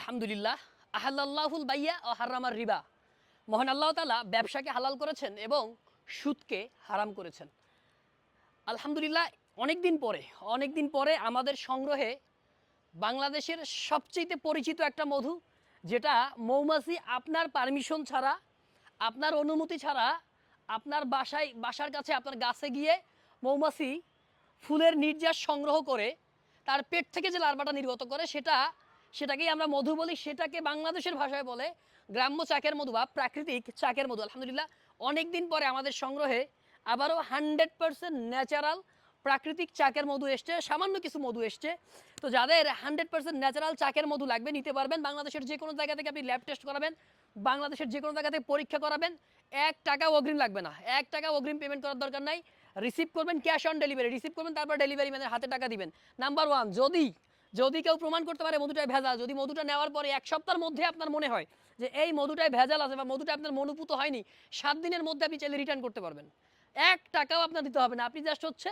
আলহামদুলিল্লাহ আহাল্লাহুল বাইয়া ও হারামার রিবা। মহান আল্লাহ তালা ব্যবসাকে হালাল করেছেন এবং সুদকে হারাম করেছেন। আলহামদুলিল্লাহ অনেক দিন পরে অনেক দিন পরে আমাদের সংগ্রহে বাংলাদেশের সবচেয়ে পরিচিত একটা মধু, যেটা মৌমাছি আপনার পারমিশন ছাড়া, আপনার অনুমতি ছাড়া, আপনার বাসায়, বাসার কাছে আপনার গাছে গিয়ে মৌমাছি ফুলের নির্যাস সংগ্রহ করে, তার পেট থেকে যে লার্ভাটা নির্গত করে, সেটা সেটাকেই আমরা মধু বলি, সেটাকে বাংলাদেশের ভাষায় বলে গ্রাম্য চাকের মধু বা প্রাকৃতিক চাকের মধু। আলহামদুলিল্লাহ অনেক দিন পরে আমাদের সংগ্রহে আবারও হান্ড্রেড পার্সেন্ট ন্যাচারাল প্রাকৃতিক চাকের মধু এসছে, সামান্য কিছু মধু এসছে। তো যাদের হান্ড্রেড পার্সেন্ট ন্যাচারাল চাকের মধু লাগবে, নিতে পারবেন। বাংলাদেশের যে কোনো জায়গা থেকে আপনি ল্যাব টেস্ট করাবেন, বাংলাদেশের যে কোনো জায়গা থেকে পরীক্ষা করাবেন, এক টাকা অগ্রিম লাগবে না। এক টাকা অগ্রিম পেমেন্ট করার দরকার নাই। রিসিভ করবেন ক্যাশ অন ডেলিভারি রিসিভ করবেন, তারপর ডেলিভারি ম্যানের হাতে টাকা দিবেন। নাম্বার ওয়ান যদি যদি কেউ প্রমাণ করতে পারে মধুটায় ভেজাল, যদি মধুটা নেওয়ার পরে এক সপ্তাহের মধ্যে আপনার মনে হয় যে এই মধুটায় ভেজাল আছে বা মধুটা আপনার মনোপুত হয়নি, সাত দিনের মধ্যে আপনি চাইলে রিটার্ন করতে পারবেন। এক টাকাও আপনার দিতে হবে না। আপনি জাস্ট হচ্ছে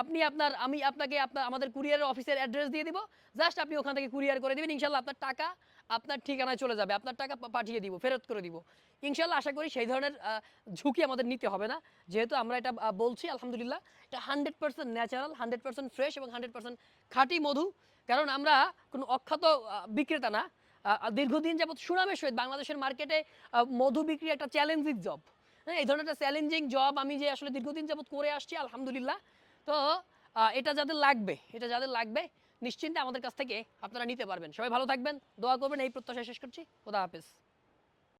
আপনি আপনার, আমি আপনাকে আপনার, আমাদের কুরিয়ারের অফিসের অ্যাড্রেস দিয়ে দিব। জাস্ট আপনি ওখান থেকে কুরিয়ার করে দেবেন। ইনশাল্লাহ আপনার টাকা আপনার ঠিকানায় চলে যাবে, আপনার টাকা পাঠিয়ে দিব, ফেরত করে দিব। ইনশাল্লাহ আশা করি সেই ধরনের ঝুঁকি আমাদের নিতে হবে না। যেহেতু আমরা এটা বলছি, আলহামদুলিল্লাহ, এটা hundred percent natural, hundred percent fresh এবং হান্ড্রেড পার্সেন্ট খাঁটি মধু। কারণ আমরা কোনো অখ্যাত বিক্রেতা না। দীর্ঘদিন যাবত সুনামের সহিত বাংলাদেশের মার্কেটে মধু বিক্রি একটা চ্যালেঞ্জিং জব। হ্যাঁ এই ধরনের একটা চ্যালেঞ্জিং জব আমি যে আসলে দীর্ঘদিন যাবত করে আসছি, আলহামদুলিল্লাহ। তো এটা যাদের লাগবে, এটা যাদের লাগবে নিশ্চিন্তে আমাদের কাছ থেকে আপনারা নিতে পারবেন। সবাই ভালো থাকবেন, দোয়া করবেন, এই প্রত্যাশা শেষ করছি। খোদা হাফেজ।